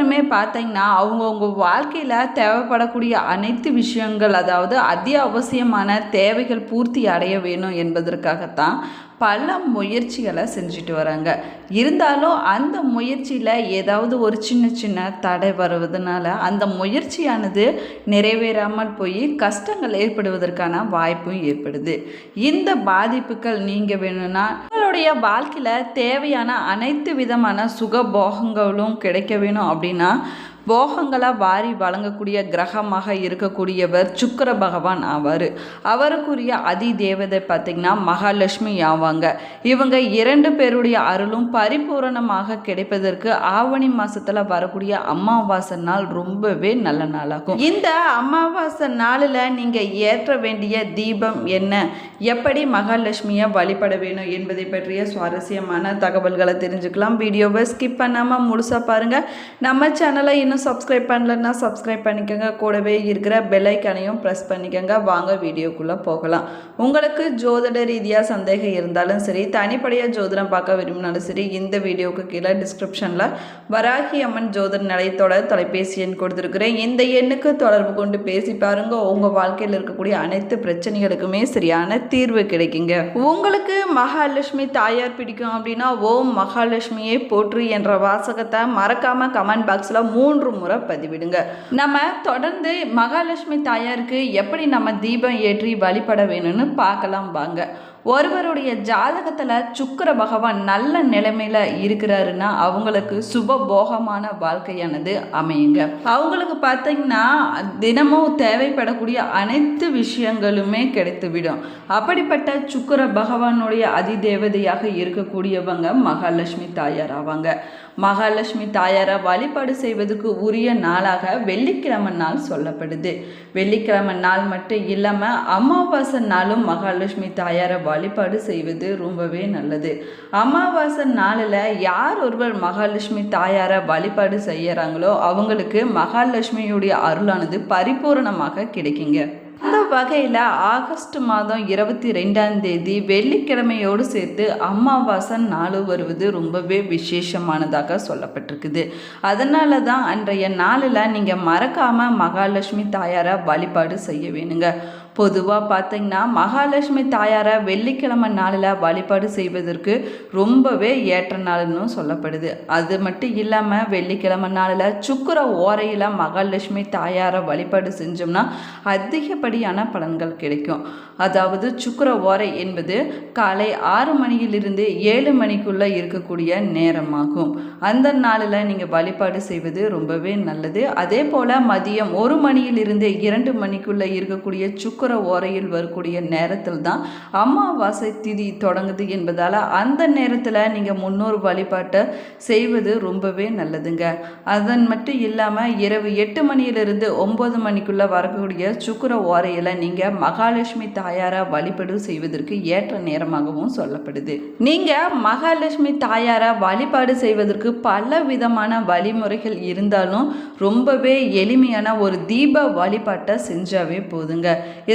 ஒவ்வொருத்தருமே பார்த்தீங்கன்னா அவங்கவுங்க வாழ்க்கையில் தேவைப்படக்கூடிய அனைத்து விஷயங்கள் அதாவது அத்தியாவசியமான தேவைகள் பூர்த்தி அடைய வேணும் என்பதற்காகத்தான் பல முயற்சிகளை செஞ்சுட்டு வராங்க. இருந்தாலும் அந்த முயற்சியில் ஏதாவது ஒரு சின்ன சின்ன தடை வருவதனால அந்த முயற்சியானது நிறைவேறாமல் போய் கஷ்டங்கள் ஏற்படுவதற்கான வாய்ப்பும் ஏற்படுது. இந்த பாதிப்புகள் நீங்க வேணும்னா உங்களுடைய வாழ்க்கையில் தேவையான அனைத்து விதமான சுகபோகங்களும் கிடைக்க வேணும் அப்படின்னா போகங்களாக வாரி வழங்கக்கூடிய கிரகமாக இருக்கக்கூடியவர் சுக்கர பகவான் ஆவார். அவருக்குரிய அதி தேவதை பார்த்திங்கன்னா மகாலட்சுமி ஆவாங்க. இவங்க இரண்டு பேருடைய அருளும் பரிபூரணமாக கிடைப்பதற்கு ஆவணி மாதத்தில் வரக்கூடிய அமாவாசை நாள் ரொம்பவே நல்ல நாளாகும். இந்த அமாவாசை நாளில் நீங்கள் ஏற்ற வேண்டிய தீபம் என்ன? எப்படி மகாலட்சுமியை வழிபட வேணும் என்பதை பற்றிய சுவாரஸ்யமான தகவல்களை தெரிஞ்சுக்கலாம். வீடியோவை ஸ்கிப் பண்ணாமல் முழுசாக பாருங்கள் நம்ம சேனலை இன்னும் சப்ஸ்கிரைப் பண்ணலன்னா சப்ஸ்கிரைப் பண்ணிக்கோங்க. கூடவே இருக்கிற பெல்லைக்கனையும் ப்ரெஸ் பண்ணிக்கோங்க. வாங்க வீடியோக்குள்ளே போகலாம். உங்களுக்கு ஜோதிட ரீதியாக சந்தேகம் இருந்தாலும் சரி தனிப்படையாக ஜோதிடம் பார்க்க விரும்பினாலும் சரி இந்த வீடியோவுக்கு கீழே டிஸ்கிரிப்ஷனில் வராகி அம்மன் ஜோதிட நிலையத்தோட தொலைபேசி எண் கொடுத்துருக்குறேன். இந்த எண்ணுக்கு தொடர்பு கொண்டு பேசி பாருங்க. உங்கள் வாழ்க்கையில் இருக்கக்கூடிய அனைத்து பிரச்சனைகளுக்குமே சரியான தீர்வு கிடைக்குங்க. உங்களுக்கு மகாலட்சுமி தாயார் பிடிக்கும் அப்படின்னா ஓம் மகாலட்சுமியை போற்று என்ற வாசகத்தை மறக்காமல் கமெண்ட் பாக்ஸில் மூன்று முறை பதிவிடுங்க. நம்ம தொடர்ந்து மகாலட்சுமி தாயாருக்கு எப்படி நம்ம தீபம் ஏற்றி வழிபட வேணும்னு பார்க்கலாம் வாங்க. ஒருவருடைய ஜாதகத்தில் சுக்கிர பகவான் நல்ல நிலைமையில் இருக்கிறாருன்னா அவங்களுக்கு சுப போகமான வாழ்க்கையானது அமையுங்க. அவங்களுக்கு பார்த்தீங்கன்னா தினமும் தேவைப்படக்கூடிய அனைத்து விஷயங்களுமே கிடைத்துவிடும். அப்படிப்பட்ட சுக்கிர பகவானுடைய அதிதேவதையாக இருக்கக்கூடியவங்க மகாலட்சுமி தாயார் ஆவாங்க. மகாலட்சுமி தாயாரை வழிபாடு செய்வதற்கு உரிய நாளாக வெள்ளிக்கிழமை நாள் சொல்லப்படுது. வெள்ளிக்கிழமை நாள் மட்டும் இல்லாமல் அமாவாசை நாளும் மகாலட்சுமி தாயாரை வழிபாடு செய்வது ரொம்பவே நல்லது. அமாவாசை நாளில் யார் ஒருவர் மகாலட்சுமி தாயாரை வழிபாடு செய்யறாங்களோ அவங்களுக்கு மகாலட்சுமியுடைய அருளானது பரிபூரணமாக கிடைக்குங்க. அந்த வகையில் ஆகஸ்ட் மாதம் இருபத்தி ரெண்டாம் தேதி வெள்ளிக்கிழமையோடு சேர்த்து அமாவாசை நாள் வருவது ரொம்பவே விசேஷமானதாக சொல்லப்பட்டிருக்குது. அதனால தான் அன்றைய நாளில் நீங்கள் மறக்காமல் மகாலட்சுமி தாயாரை வழிபாடு செய்ய வேணுங்க. பொதுவாக பார்த்திங்கன்னா மகாலட்சுமி தாயாரை வெள்ளிக்கிழமை நாளில் வழிபாடு செய்வதற்கு ரொம்பவே ஏற்ற நாள்னு சொல்லப்படுது. அது மட்டும் இல்லாமல் வெள்ளிக்கிழமை நாளில் சுக்கர ஓரையில் மகாலட்சுமி தாயாரை வழிபாடு செஞ்சோம்னா அதிகப்படியான பலன்கள் கிடைக்கும். அதாவது சுக்கர ஓரை என்பது காலை ஆறு மணியிலிருந்து ஏழு மணிக்குள்ளே இருக்கக்கூடிய நேரமாகும். அந்த நாளில் நீங்கள் வழிபாடு செய்வது ரொம்பவே நல்லது. அதே போல் மதியம் ஒரு மணியிலிருந்து இரண்டு மணிக்குள்ளே இருக்கக்கூடிய சுக்கர ஓரையில் வரக்கூடிய நேரத்தில் தான் அமாவாசை திதி தொடங்குது என்பதால் அந்த நேரத்தில் நீங்கள் முன்னோர் வழிபாட்டை செய்வது ரொம்பவே நல்லதுங்க. அதன் மட்டும் இல்லாமல் இரவு எட்டு மணியிலிருந்து ஒம்பது மணிக்குள்ளே வரக்கூடிய சுக்கர ஓரையில் நீங்கள் மகாலட்சுமி தாயாரை வழிபாடு செய்வதற்கு ஏற்ற நேரமாகவும் சொல்லப்படுது. நீங்கள் மகாலட்சுமி தாயாரை வழிபாடு செய்வதற்கு பல விதமான வழிமுறைகள் இருந்தாலும் ரொம்பவே எளிமையான ஒரு தீப வழிபாட்டை செஞ்சாவே போதுங்க.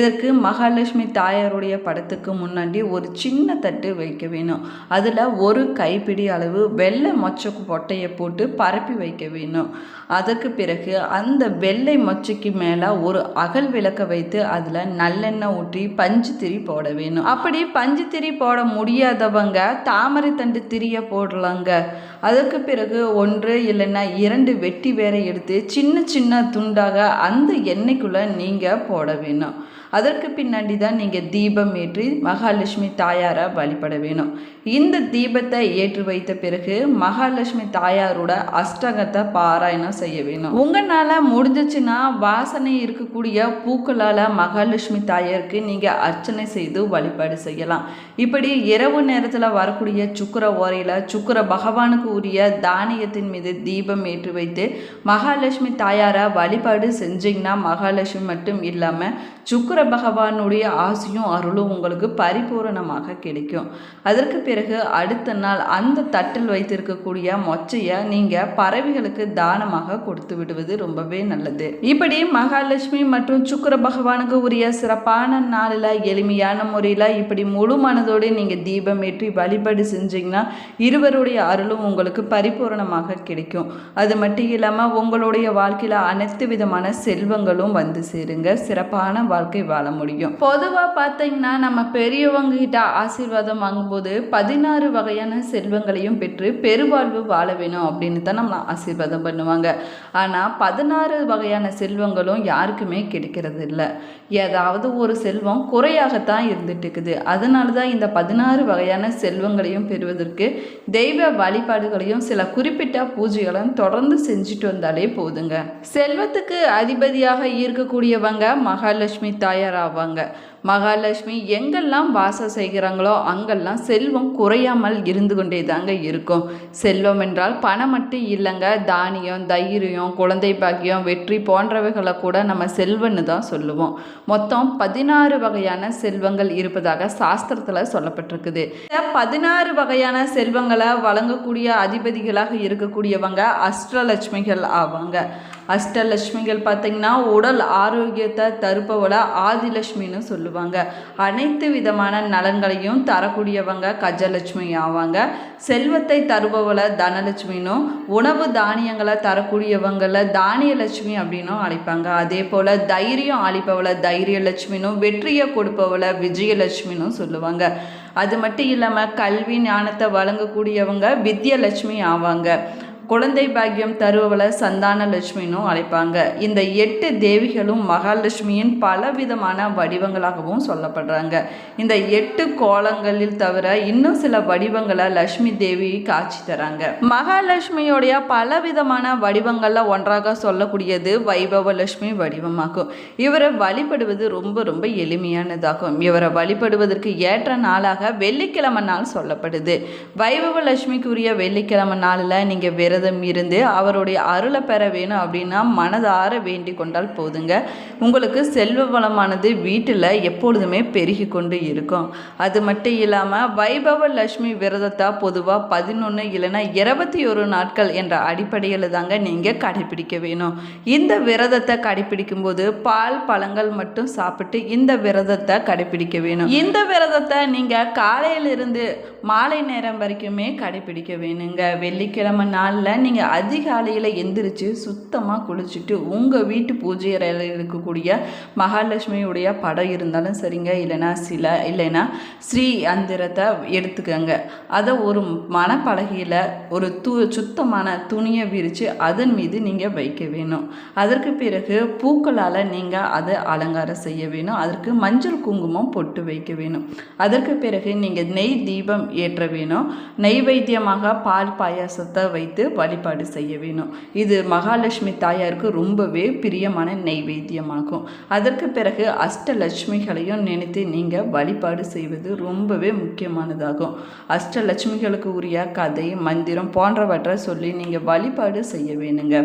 இதற்கு மகாலட்சுமி தாயாருடைய படத்துக்கு முன்னாடி ஒரு சின்ன தட்டு வைக்க வேணும். அதில் ஒரு கைப்பிடி அளவு வெள்ளை மொச்சை பொட்டையை போட்டு பரப்பி வைக்க வேணும். அதற்கு பிறகு அந்த வெள்ளை மொச்சைக்கு மேலே ஒரு அகல் விளக்க வைத்து அதில் நல்லெண்ணெய் ஊற்றி பஞ்சு திரி போட வேணும். அப்படி பஞ்சு திரி போட முடியாதவங்க தாமரை தண்டு திரிய போடலாங்க. அதுக்கு பிறகு ஒன்று இல்லைன்னா இரண்டு வெட்டி வேற எடுத்து சின்ன சின்ன துண்டாக அந்த எண்ணெய்க்குள்ளே நீங்கள் போட வேணும். அதற்கு பின்னாடி தான் நீங்கள் தீபம் ஏற்றி மகாலட்சுமி தாயாரை வழிபட வேணும். இந்த தீபத்தை ஏற்றி வைத்த பிறகு மகாலட்சுமி தாயாரோட அஷ்டகத்தை பாராயணம் செய்ய வேணும். உங்களால் முடிஞ்சிச்சுன்னா வாசனை இருக்கக்கூடிய பூக்களால் மகாலட்சுமி தாயாருக்கு நீங்கள் அர்ச்சனை செய்து வழிபாடு செய்யலாம். இப்படி இரவு நேரத்தில் வரக்கூடிய சுக்கர ஓரையில் சுக்கர பகவானுக்கு உரிய தானியத்தின் மீது தீபம் ஏற்றி வைத்து மகாலட்சுமி தாயாரை வழிபாடு செஞ்சீங்கன்னா மகாலட்சுமி மட்டும் இல்லாமல் சுக்கர பகவானுடைய ஆசையும் அருளும் உங்களுக்கு பரிபூரணமாக கிடைக்கும். அதற்கு பிறகு அடுத்த நாள் அந்த தட்டில் வைத்திருக்கக்கூடிய மொச்சையை நீங்கள் பறவைகளுக்கு தானமாக கொடுத்து விடுவது ரொம்பவே நல்லது. இப்படி மகாலட்சுமி மற்றும் சுக்கிர பகவானுக்கு உரிய சிறப்பான நாளில் எளிமையான முறையில் இப்படி முழு மனதோடு நீங்கள் தீபம் ஏற்றி வழிபாடு செஞ்சீங்கன்னா இருவருடைய அருளும் உங்களுக்கு பரிபூரணமாக கிடைக்கும். அது மட்டும் இல்லாமல் உங்களுடைய வாழ்க்கையில் அனைத்து விதமான செல்வங்களும் வந்து சேருங்க. சிறப்பான வாழ்க்கை வாழ முடியும். பொதுவாக பார்த்தீங்கன்னா நம்ம பெரியவங்க கிட்ட ஆசீர்வாதம் வாங்கும்போது பதினாறு வகையான செல்வங்களையும் பெற்று பெருவாழ்வு வாழ வேணும் அப்படின்னு தான் நம்ம ஆசீர்வாதம் பண்ணுவாங்க. ஆனால் பதினாறு வகையான செல்வங்களும் யாருக்குமே கிடைக்கிறது இல்லை ஏதாவது ஒரு செல்வம் குறையாகத்தான் இருந்துட்டு இருக்குது அதனால தான் இந்த பதினாறு வகையான செல்வங்களையும் பெறுவதற்கு தெய்வ வழிபாடுகளையும் சில குறிப்பிட்ட பூஜைகளையும் தொடர்ந்து செஞ்சுட்டு வந்தாலே போதுங்க. செல்வத்துக்கு அதிபதியாக இருக்கக்கூடியவங்க மகாலட்சுமி தாயார் தயாராவாங்க. மகாலட்சுமி எங்கெல்லாம் வாசம் செய்கிறாங்களோ அங்கெல்லாம் செல்வம் குறையாமல் இருந்து கொண்டே தாங்க இருக்கும். செல்வம் என்றால் பணம் மட்டும் இல்லைங்க. தானியம் தைரியம் குழந்தை பாக்கியம் வெற்றி போன்றவைகளை கூட நம்ம செல்வன்னு தான் சொல்லுவோம். மொத்தம் பதினாறு வகையான செல்வங்கள் இருப்பதாக சாஸ்திரத்தில் சொல்லப்பட்டிருக்குது. பதினாறு வகையான செல்வங்களை வழங்கக்கூடிய அதிபதிகளாக இருக்கக்கூடியவங்க அஷ்டலட்சுமிகள் ஆவாங்க. அஷ்டலட்சுமிகள் பார்த்தீங்கன்னா உடல் ஆரோக்கியத்தை தருப்பவளை ஆதிலட்சுமின்னு சொல்லுவாங்க. அனைத்து விதமான நலன்களையும் தரக்கூடியவங்க கஜலட்சுமி ஆவாங்க. செல்வத்தை தருபவளை தனலட்சுமினும் உணவு தானியங்களை தரக்கூடியவங்கள தானியலட்சுமி அப்படின்னும் அழைப்பாங்க. அதே போல் தைரியம் அழிப்பவளை தைரியலட்சுமினும் வெற்றியை கொடுப்பவளை விஜயலட்சுமினும் சொல்லுவாங்க. அது மட்டும் இல்லாமல் கல்வி ஞானத்தை வழங்கக்கூடியவங்க வித்யலட்சுமி ஆவாங்க. குழந்தை பாக்கியம் தருவவளை சந்தான லட்சுமினும் அழைப்பாங்க. இந்த எட்டு தேவிகளும் மகாலட்சுமியின் பலவிதமான வடிவங்களாகவும் சொல்லப்படுறாங்க. இந்த எட்டு கோலங்களில் தவிர இன்னும் சில வடிவங்களை லட்சுமி தேவி காட்சி தராங்க. மகாலட்சுமியோடைய பலவிதமான வடிவங்களில் ஒன்றாக சொல்லக்கூடியது வைபவ லட்சுமி வடிவமாகும். இவரை வழிபடுவது ரொம்ப ரொம்ப எளிமையானதாகும். இவரை வழிபடுவதற்கு ஏற்ற நாளாக வெள்ளிக்கிழமை நாள் சொல்லப்படுது. வைபவ லட்சுமிக்குரிய வெள்ளிக்கிழமை நாளில் நீங்கள் விரதம் இருந்து அவருடைய அருளை பெற வேணும் அப்படின்னா மனதார வேண்டி கொண்டால் போதுங்க. உங்களுக்கு செல்வ வளமானது வீட்டில் எப்பொழுதுமே பெருகி கொண்டு இருக்கும். அது மட்டும் இல்லாமல் வைபவ லட்சுமி விரதத்தை பொதுவாக பதினொன்று இல்லைன்னா இருபத்தி ஒரு நாட்கள் என்ற அடிப்படையில் தாங்க நீங்கள் கடைபிடிக்க வேணும். இந்த விரதத்தை கடைபிடிக்கும் போது பால் பழங்கள் மட்டும் சாப்பிட்டு இந்த விரதத்தை கடைபிடிக்க வேணும். இந்த விரதத்தை நீங்கள் காலையிலிருந்து மாலை நேரம் வரைக்குமே கடைபிடிக்க வேணுங்க. வெள்ளிக்கிழமை நாளில் நீங்கள் அதிகாலையில் எந்திரிச்சு சுத்தமாக குளிச்சுட்டு உங்கள் வீட்டு பூஜை அறையில் இருக்கக்கூடிய மகாலட்சுமியுடைய படம் இருந்தாலும் சரிங்க இல்லைன்னா சில இல்லைன்னா ஸ்ரீ அந்திரத்தை எடுத்துக்கோங்க. அதை ஒரு மனப்பலகையில் ஒரு து சுத்தமான துணியை விரித்து அதன் மீது நீங்கள் வைக்க வேணும். அதற்கு பிறகு பூக்களால் நீங்கள் அதை அலங்காரம் செய்ய வேணும். அதற்கு மஞ்சள் குங்குமம் பொட்டு வைக்க வேணும். அதற்கு பிறகு நீங்கள் நெய் தீபம் ஏற்ற வேணும். நெய்வேத்தியமாக பால் பாயாசத்தை வைத்து வழிபாடு செய்ய வேணும். இது மகாலட்சுமி தாயாருக்கு ரொம்பவே பிரியமான நைவேத்தியமாகும். அதற்கு பிறகு அஷ்டலட்சுமிகளையும் நினைத்து நீங்கள் வழிபாடு செய்வது ரொம்பவே முக்கியமானதாகும். அஷ்டலட்சுமிகளுக்கு உரிய கதை மந்திரம் போன்றவற்றை சொல்லி நீங்கள் வழிபாடு செய்ய வேணுங்க.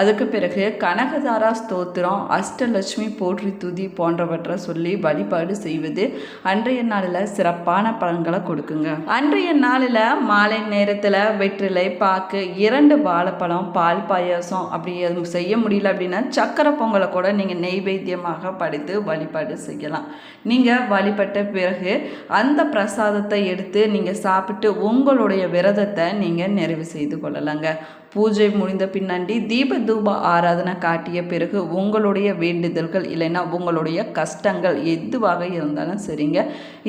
அதுக்கு பிறகு கனகதாரா ஸ்தோத்திரம் அஷ்டலட்சுமி போற்றி துதி போன்றவற்றை சொல்லி வழிபாடு செய்வது அன்றைய நாளில் சிறப்பான பலன்களை கொடுக்குங்க. அன்றைய நாளில் மாலை நேரத்தில் வெற்றிலை பாக்கு இரண்டு வாழைப்பழம் பால் பாயாசம் அப்படி எதுவும் செய்ய முடியல அப்படின்னா சக்கரை பொங்கலை கூட நீங்கள் நெய்வேத்தியமாக படைத்து வழிபாடு செய்யலாம். நீங்கள் வழிபட்ட பிறகு அந்த பிரசாதத்தை எடுத்து நீங்கள் சாப்பிட்டு உங்களுடைய விரதத்தை நீங்கள் நிறைவு செய்து கொள்ளலாங்க. பூஜை முடிந்த பின்னாடி தீப தூப ஆராதனை காட்டிய பிறகு உங்களுடைய வேண்டுதல்கள் இல்லைன்னா உங்களுடைய கஷ்டங்கள் எதுவாக இருந்தாலும் சரிங்க.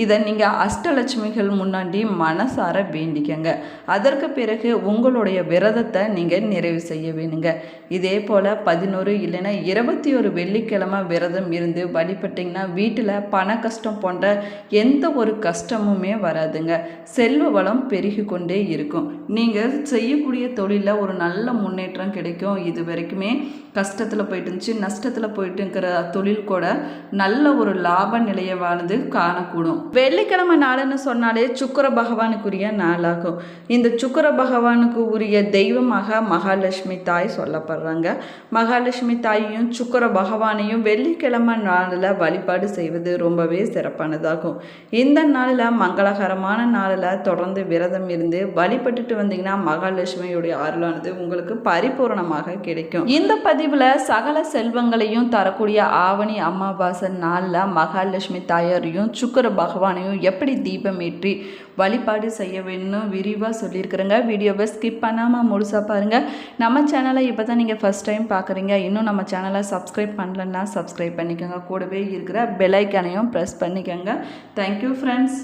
இதை நீங்கள் அஷ்டலட்சுமிகள் முன்னாடி மனசார வேண்டிக்கங்க. அதற்கு பிறகு உங்களுடைய விரதத்தை நீங்கள் நிறைவு செய்ய வேணுங்க. இதே போல் பதினோரு இல்லைன்னா இருபத்தி ஒரு வெள்ளிக்கிழமை விரதம் இருந்து வழிபட்டிங்கன்னா வீட்டில் பண கஷ்டம் போன்ற எந்த ஒரு கஷ்டமுமே வராதுங்க. செல்வ வளம் பெருகி கொண்டே இருக்கும். நீங்கள் செய்யக்கூடிய தொழிலில் ஒரு நல்ல முன்னேற்றம் கிடைக்கும். இது வரைக்குமே கஷ்டத்தில் போயிட்டு இருந்துச்சு நஷ்டத்தில் போயிட்டு இருக்கிற தொழில் கூட நல்ல ஒரு லாப நிலையவானது காணக்கூடும். வெள்ளிக்கிழமை நாளுன்னு சொன்னாலே சுக்கர பகவானுக்குரிய நாளாகும். இந்த சுக்கர பகவானுக்கு உரிய தெய்வமாக மகாலட்சுமி தாய் சொல்லப்படுறாங்க. மகாலட்சுமி தாயையும் சுக்கர பகவானையும் வெள்ளிக்கிழமை நாளில் வழிபாடு செய்வது ரொம்பவே சிறப்பானதாகும். இந்த நாளில் மங்களகரமான நாளில் தொடர்ந்து விரதம் இருந்து வழிபட்டுட்டு வந்தீங்கன்னா மகாலட்சுமியுடைய அருளானது உங்களுக்கு பரிபூரணமாக கிடைக்கும். இந்த பதிவில் சகல செல்வங்களையும் தரக்கூடிய ஆவணி அமாவாசை நாளில் மகாலட்சுமி தாயாரையும் சுக்கர பகவானையும் எப்படி தீபம் ஏற்றி வழிபாடு செய்ய வேணும்னு விரிவாக சொல்லியிருக்கிறேங்க. வீடியோவை ஸ்கிப் பண்ணாமல் முழுசாக பாருங்கள் நம்ம சேனலை இப்போ தான் நீங்கள் ஃபஸ்ட் டைம் பார்க்குறீங்க இன்னும் நம்ம சேனலை சப்ஸ்கிரைப் பண்ணலன்னா சப்ஸ்கிரைப் பண்ணிக்கோங்க. கூடவே இருக்கிற பெல் ப்ரெஸ் பண்ணிக்கோங்க. Thank you friends